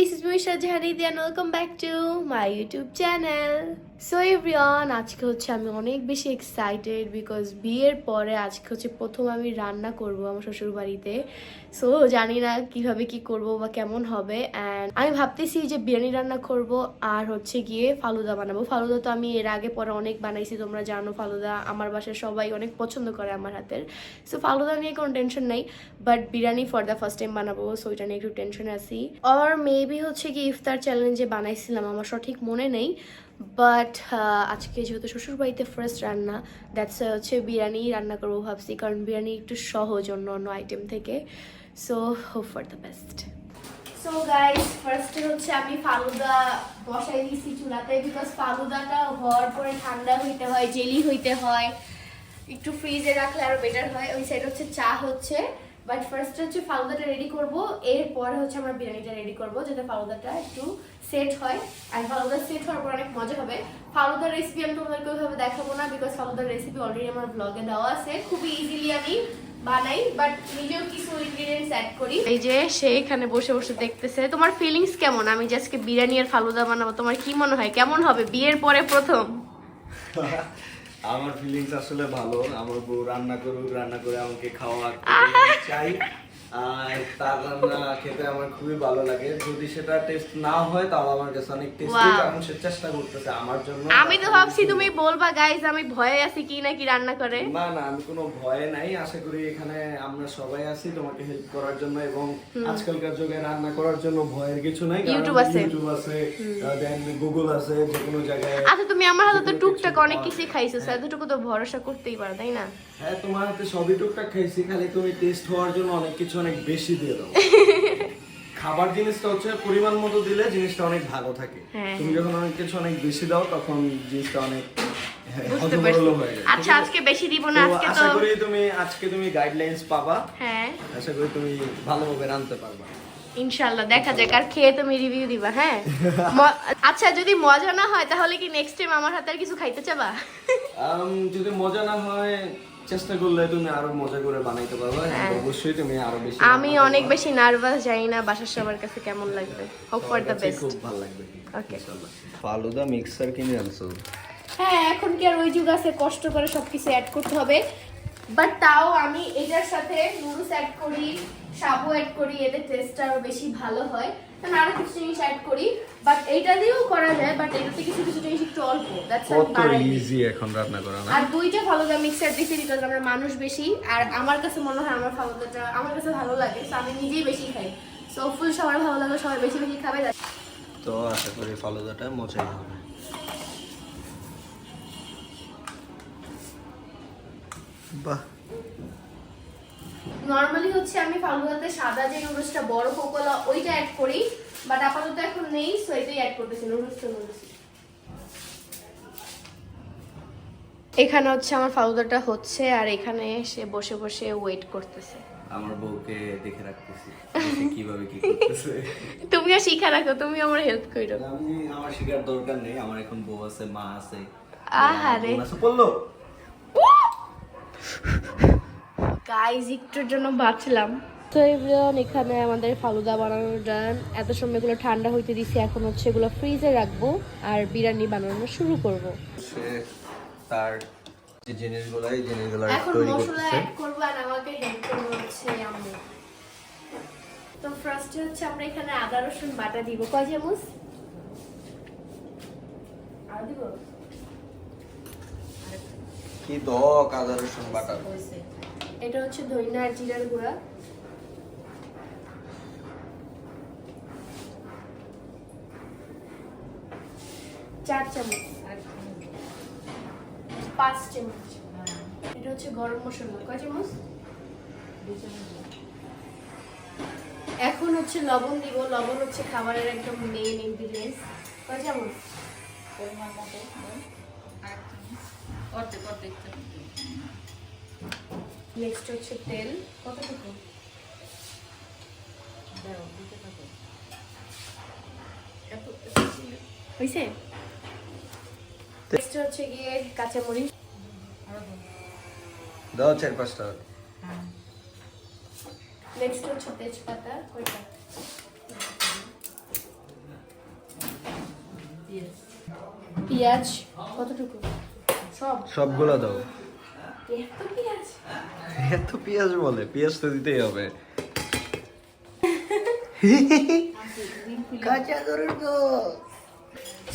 this is Moisha Jahanidi and welcome back to my YouTube channel. So everyone আজকে হচ্ছে আমি অনেক বেশি এক্সাইটেড বিকজ বিয়ের পরে আজকে হচ্ছে প্রথম আমি রান্না করব আমার শ্বশুর বাড়িতে সো জানি না কীভাবে কি করব বা কেমন হবে। অ্যান্ড আমি ভাবতেছি যে বিরিয়ানি রান্না করব আর হচ্ছে গিয়ে ফালুদা বানাবো। ফালুদা তো আমি এর আগে পরে অনেক বানাইছি, তোমরা জানো ফালুদা। আমার বাসায় সবাই অনেক পছন্দ করে আমার হাতের। সো ফালুদা নিয়ে কোনো টেনশন নাই but biryani for the first time বানাবো সো এটা নিয়ে একটু টেনশনে আছি। আর মেবি হচ্ছে কি ইফতার চ্যালেঞ্জে বানাইছিলাম, আমার সঠিক মনে নেই। বাট আজকে যেহেতু শ্বশুর বাড়িতে ফার্স্ট রান্না দ্যাটস হচ্ছে বিরিয়ানি রান্না করব ভাবছি, কারণ বিরিয়ানি একটু সহজ অন্য অন্য আইটেম থেকে। So hope for the best so guys ফার্স্টে হচ্ছে আমি ফালুদা বসাই দিয়েছি চুলাতে বিকজ ফালুদাটা হওয়ার পরে ঠান্ডা হইতে হয়, জেলি হইতে হয়, একটু ফ্রিজে রাখলে আরও বেটার হয়। ওই সাইড হচ্ছে চা হচ্ছে। বাট ফার্স্ট হচ্ছে ফালুদাটা রেডি করব এরপরে হচ্ছে আমরা বিরিয়ানিটা রেডি করব যাতে ফালুদাটা একটু সেট হয়। আর ফালুদা সেট হওয়ার পর অনেক মজা হবে। ফালুদার রেসিপি আমি তোমাদেরকে ওইভাবে দেখাবো না বিকজ ফালুদার রেসিপি অলরেডি আমার ব্লগে দেওয়া আছে। খুবই ইজিলি আমি বানাই বাট নিজেও কিছু ইনগ্রেডিয়েন্টস অ্যাড করি। এই যে সে এখানে বসে বসে দেখতেছে তোমার ফিলিংস কেমন? আমি যে আজকে বিরিয়ানি আর ফালুদা বানাবো তোমার কি মনে হয়? কেমন হবে? বিয়ের পরে প্রথম? আমার ফিলিংস আসলে ভালো। আমার বউ রান্না করুক রান্না করে আমাকে খাওয়া চাই। আর তার রান্না খেতে আমার খুবই ভালো লাগে। যদি সেটা টেস্ট না হয় তাও আমার কাছে অনেক টেস্টি কারণ সে চেষ্টা করতেছে আমার জন্য। আমি তো ভাবছি তুমি বলবা আমি ভয়ে আছি কি নাকি রান্না করে? না না আমি কোনো ভয়ে নাই। আশা করি এখানে আমরা সবাই আছি তোমাকে হেল্প করার জন্য এবং আজকালকার যুগে রান্না করার জন্য ভয়ের কিছু নাই YouTube আছে। ইউটিউব আছে দেন গুগল আছে যে কোনো জায়গায় আচ্ছা তুমি আমার হাতে তো টুকটাক অনেক কিছুই খাইছো স্যার এতটুকু তো ভরসা করতেই পারো তাই না? হ্যাঁ তোমার হাতে সবই টুকটাক খাইছি খালি তুমি টেস্ট হওয়ার জন্য অনেক কিছু অনেক বেশি দিয়ে দাও। খাবার জিনিসটা হচ্ছে পরিমাণ মতো দিলে জিনিসটা অনেক ভালো থাকে। হ্যাঁ। তুমি যখন অনেক কিছু অনেক বেশি দাও তখন জিনিসটা অনেক হ্যাঁ, আচ্ছা আজকে বেশি দিব না তো আজকে তো আশা করি তুমি আজকে তুমি গাইডলাইন্স পাবা। হ্যাঁ। আশা করি তুমি ভালোভাবে রাঁধতে পারবা। দেখা যাক আর খেয়ে তুমি রিভিউ দিবা হ্যাঁ? আচ্ছা যদি মজা না হয় তাহলে কি নেক্সট টাইম আমার হাতে আর কিছু খাইতে চাবা? যদি মজা না হয় চেষ্টা করলে তুমি আরও মজা করে বানাইতে পারবা হ্যাঁ। অবশ্যই তুমি আরও বেশি আমি অনেক বেশি নার্ভাস জানি না বাসার সবার কাছে কেমন লাগবে। হোপ ফর দ্য বেস্ট খুব ভালো লাগবে। ওকে ফালুদা মিক্সার কিনে আনছো? হ্যাঁ এখন কি আর ওই যুগ আছে কষ্ট করে সবকিছু অ্যাড করতে হবে। বাট তাও আমি এটার সাথে নুডলস অ্যাড করি। সাবু অ্যাড করি এতে টেস্টটা আরও বেশি ভালো হয়। কারণ আরও কিছু জিনিস অ্যাড করি। বাট এইটা দিয়েও করা যায় বাট এটাতে কিছু কিছু জিনিস একটু অল্প। দ্যাটস কত ইজি এখন রান্না করা না? আর দুইটা ফালুদা মিক্সার দিছি বিকজ আমরা মানুষ বেশি আর আমার কাছে মনে হয় আমার ফালুদাটা আমার কাছে ভালো লাগে তো আমি নিজেই বেশি খাই। সো ফুল সবার ভালো লাগে সবাই বেশি বেশি খাবে তো আশা করি ফালুদাটা মজাই হবে। বাহ। নর্মালি হচ্ছে আমি ফালুদাতে সাদা যে নুডলসটা বড় কোকোলা ওইটা অ্যাড করি বাট আপাতত এখন নেই সো এটাই অ্যাড করতেছি নুডলসটা নুডলস এখানে হচ্ছে আমার ফালুদাটা হচ্ছে আর এখানে সে বসে বসে ওয়েট করতেছে। আমার বউকে দেখে রাখতেছি কীভাবে কি করতেছে। তুমিও শিখা রাখো তুমি আমার হেল্প করো। আমি আমার শিকার দরকার নেই আমার এখন বউ আছে মা আছে। আহারে। পড়ল গাইজ একটুর জন্য বাঁচলাম। তো এভরিওয়ান এখানে আমাদের ফালুদা বানানো ডান এত সময় এগুলো ঠান্ডা হইতে দিছি এখন হচ্ছে এগুলো ফ্রিজে রাখব আর বিরিয়ানি বানানো শুরু করব। সে তার যে জিনিসগুলো এই জিনিসগুলো এখন তৈরি মশলা করতেছে। অ্যাড করব আর আমাকে হেল্প করব হচ্ছে আম্মু। তো ফার্স্টে হচ্ছে আমরা এখানে আদা রসুন বাটা দিব। কয় চামচ? আর দিব। কি দক আদা রসুন বাটা। এটা হচ্ছে ধইনা আর জিরার গুঁড়া। চার চামচ। পাঁচ চামচ। এটা হচ্ছে গরম মশলা। কয় চামচ? এখন হচ্ছে লবণ দিব। লবণ হচ্ছে খাবারের একদম মেইন ইনগ্রিডিয়েন্টস কয় চামচ? পরিমাণ মতো। অর্ধেক অর্ধেক। নেক্সট হচ্ছে তেল। কতটুকু হয়েছে নেক্সট হচ্ছে গিয়ে কাঁচামরিচ। দাও। চার পাঁচটা। নেক্সট হচ্ছে তেজপাতা। কয়টা? পেঁয়াজ। কতটুকু? সব। সবগুলো দাও। এত পেঁয়াজ? এত পেঁয়াজ বলে, পেঁয়াজ তো দিতেই হবে।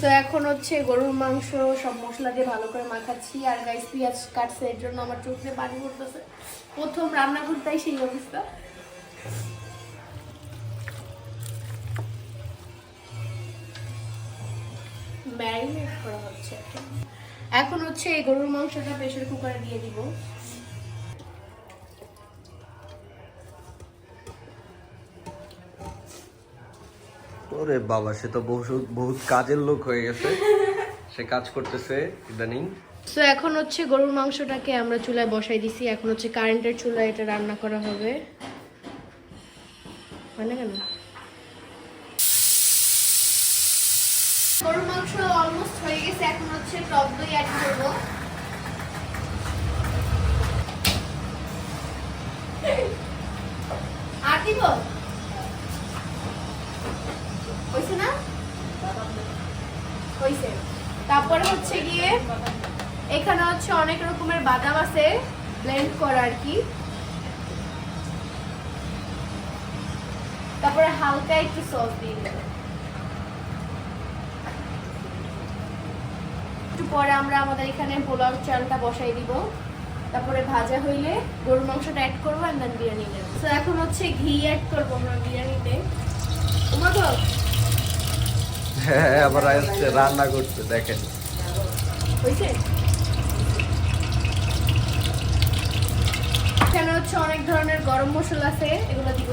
তো এখন হচ্ছে গরুর মাংস, সব মশলা দিয়ে ভালো করে মাখাচ্ছি। আর গাইস পেঁয়াজ কাটছে, এর জন্য আমার পানি পড়তেছে। প্রথম রান্না করতেই সেই অবস্থা। ম্যারিনেট করা হচ্ছে। এখন। হচ্ছে এই গরুর মাংসটা প্রেশার কুকারে দিয়ে দিব। ওরে বাবা সে তো বহুত বহুত কাজের লোক হয়ে গেছে। সে কাজ করতেছে ইদানিং। তো এখন হচ্ছে গরুর মাংসটাকে আমরা চুলায় বসাই দিছি। এখন হচ্ছে কারেন্টের চুলায় এটা রান্না করা হবে। মানে কেন? গরুর মাংস অলমোস্ট হয়ে গেছে এখন হচ্ছে টক দই অ্যাড করব। আর দিব হয়েছে না তারপরে হচ্ছে গিয়ে এখানে হচ্ছে অনেক রকমের বাদাম আছে ব্লেন্ড করা আর কি। তারপরে হালকা একটু সস দিয়ে দেবো একটু পরে আমরা আমাদের এখানে পোলাও চালটা বসাই দিব। তারপরে ভাজা হইলে গরুর মাংসটা অ্যাড করব and then বিরিয়ানি দেবো। তো এখন হচ্ছে ঘি অ্যাড করব আমরা বিরিয়ানিতে। তোমার হ্যাঁ আবার আসছে রান্না করতে দেখেন। এখানে হচ্ছে অনেক ধরনের গরম মশলা আছে এগুলো দিব।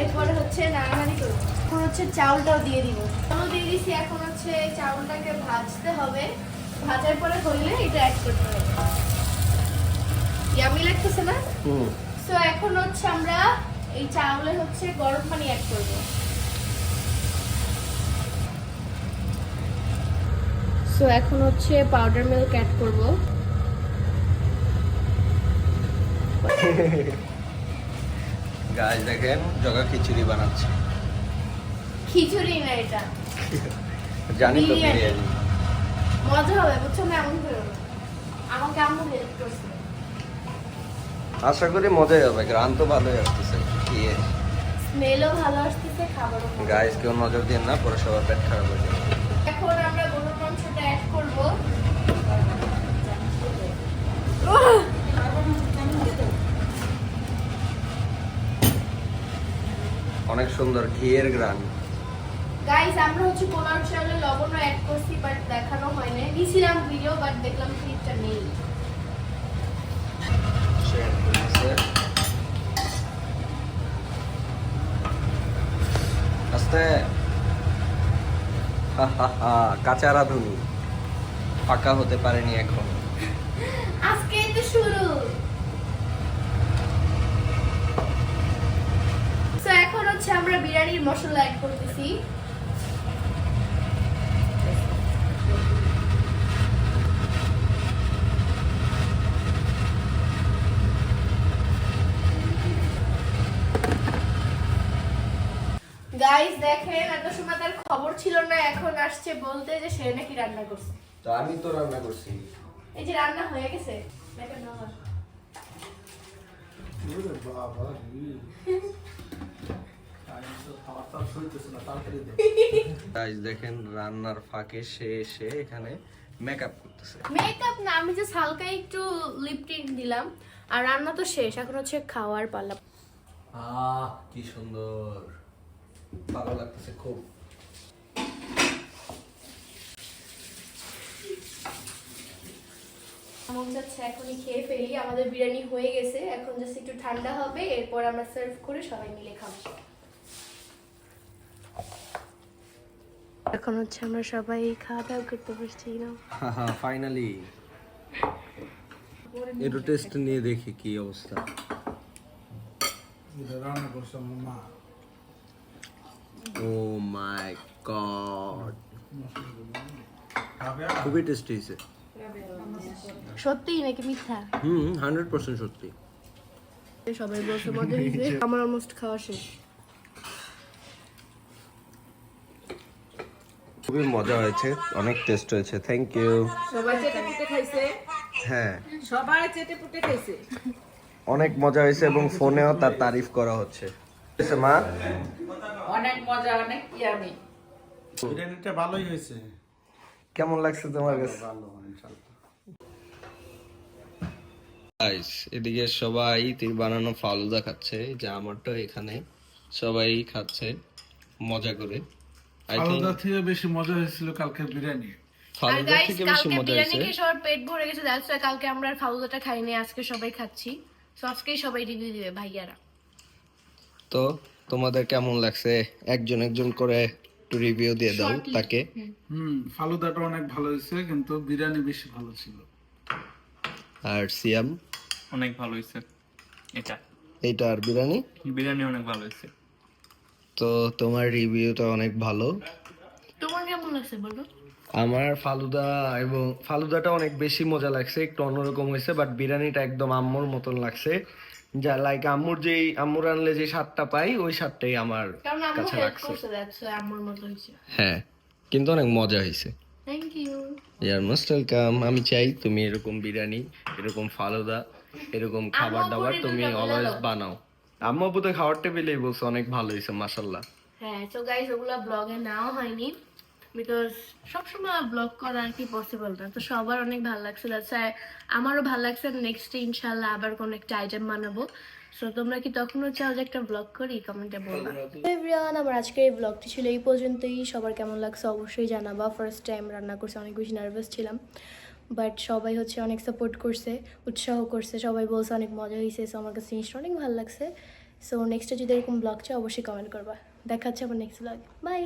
এরপরে হচ্ছে নাড়ানাড়ি করব এখন হচ্ছে চাউলটাও দিয়ে দিব। চাউল দিয়ে দিছি এখন হচ্ছে চাউলটাকে ভাজতে হবে। ভাজার পরে হইলে এটা অ্যাড করতে হবে। ইয়ামি লাগতেছে না? হুম। তো এখন হচ্ছে আমরা এই চাউলে হচ্ছে গরম পানি অ্যাড করব। সো এখন হচ্ছে পাউডার মিল্ক অ্যাড করব। গাছ দেখেন জগা খিচুড়ি বানাচ্ছে। খিচুড়ি না এটা। জানি তো বিরিয়ানি। মজা হবে বুঝছ না? এমন করো আমাকে আম্মু হেল্প করছে। আশা করি মজাই হবে গ্রান তো ভালোই আসতেছে। খেয়ে স্মেলও ভালো আসতেছে খাবারও। গাইস কেউ নজর দিন না পরে সবার পেট খারাপ হয়ে যাবে। এখন আমরা গরুর মাংসটা অ্যাড করব। অনেক সুন্দর ঘিয়ের গ্রান গাইস আমরা হচ্ছে পোলাও চাউলে লবণ অ্যাড করছি বাট দেখানো হয়নি। দিছিলাম ভিডিও বাট দেখলাম ক্লিপটা নেই। হা কাঁচা রাধুনি। পাকা হতে পারেনি এখন। আজকে তো শুরু। এখন হচ্ছে আমরা বিরিয়ানির মশলা অ্যাড করতেছি। গাইস দেখেন এত সময় তার খবর ছিল না এখন আসছে বলতে যে সে নাকি রান্না করছে। তো আমি তো রান্না করছি। এই যে রান্না হয়ে গেছে দেখেন না আমার। গাইস দেখেন রান্নার ফাঁকে সে এসে এখানে মেকআপ করতেছে। মেকআপ না আমি যে হালকা একটু লিপটিন দিলাম আর রান্না তো শেষ এখন হচ্ছে খাওয়ার পালা। আহ কি সুন্দর। ভালো লাগতেছে খুব। মন যাচ্ছে এখনই খেয়ে ফেলি। আমাদের বিরিয়ানি হয়ে গেছে এখন জাস্ট একটু ঠান্ডা হবে এরপর আমরা সার্ভ করে সবাই মিলে খাব। এখন হচ্ছে আমরা সবাই খাওয়া দাওয়া করতে বসছি না ফাইনালি একটু টেস্ট নিয়ে দেখি কি অবস্থা। রান্না করছে আমার মা। ও মাই গড খাবে খুবই টেস্টি হয়েছে। সত্যিই নাকি মিথ্যা? হুম হান্ড্রেড পার্সেন্ট সত্যি। সবাই বলছে মজা হয়েছে। আমার অলমোস্ট খাওয়া শেষ। খুবই মজা হয়েছে অনেক টেস্ট হয়েছে। থ্যাংক ইউ সবাই চেটে পুটে খাইছে? হ্যাঁ। সবাই চেটে পুটে খাইছে? অনেক মজা হয়েছে এবং ফোনেও তার তারিফ করা হচ্ছে। মা। অনেক মজা অনেক ইয়ামি। বিরিয়ানিটা ভালোই হয়েছে। কেমন লাগছে তোমার কাছে? ভালো এদিকে সবাই তীর বানানো ফালুদা খাচ্ছে যা আমারটা এখানে সবাই খাচ্ছে মজা করে। থেকে বেশি মজা হয়েছিল কালকে বিরিয়ানি। ফালুদা থেকে বেশি মজা হয়েছে। সবার পেট ভরে গেছে দ্যাটস কালকে আমরা ফালুদাটা খাইনি আজকে সবাই খাচ্ছি। সো আজকেই সবাই রিভিউ দিবে ভাইয়ারা। তো তোমাদের কেমন লাগছে? একজন একজন করে একটু রিভিউ দিয়ে দাও তাকে। হুম। ফালুদাটা অনেক ভালো হয়েছে কিন্তু বিরিয়ানি বেশি ভালো ছিল। আর সিয়াম? অনেক ভালো হয়েছে। এটা। এইটা আর বিরিয়ানি? বিরিয়ানি অনেক ভালো হয়েছে। তো তোমার রিভিউটা অনেক ভালো। তোমার কেমন লাগছে বলো? আমার ফালুদা এবং ফালুদাটা অনেক বেশি মজা লাগছে একটু অন্যরকম হয়েছে বাট বিরিয়ানিটা একদম আম্মুর মতন লাগছে। যা লাইক আম্মুর যেই আম্মুর আনলে যে স্বাদটা পাই ওই স্বাদটাই আমার কাছে লাগছে। হ্যাঁ কিন্তু অনেক মজা হয়েছে। থ্যাংক ইউ ইয়ার মোস্ট ওয়েলকাম আমি চাই তুমি এরকম বিরিয়ানি এরকম ফালুদা এরকম খাবার দাবার তুমি অলওয়েজ বানাও। আম্মু বোধহয় খাওয়ার টেবিলেই বলছো অনেক ভালো হয়েছে মাসাল্লাহ হ্যাঁ তো গাইস ওগুলো ব্লগে নাও হয়নি। বিকজ সবসময় ব্লগ করা আর কি পসিবল না। তো সবার অনেক ভালো লাগছে দ্যাটস আমারও ভালো লাগছে। নেক্সট ইনশাল্লাহ আবার কোনো একটা আইটেম বানাবো। সো তোমরা কি তখনও চাও যে একটা ব্লগ করি? কমেন্টে বলবা এভরিওয়ান আমার আজকের এই ব্লগটি ছিল এই পর্যন্তই। সবার কেমন লাগছে অবশ্যই জানাবা। ফার্স্ট টাইম রান্না করছে, অনেক বেশি নার্ভাস ছিলাম। বাট সবাই হচ্ছে অনেক সাপোর্ট করছে, উৎসাহ করছে। সবাই বলছে অনেক মজা হয়েছে সো আমার কাছে জিনিসটা অনেক ভালো লাগছে। সো নেক্সটে যদি এরকম ব্লগ চাও, অবশ্যই কমেন্ট করবা। দেখা আবার নেক্সট ব্লগ বাই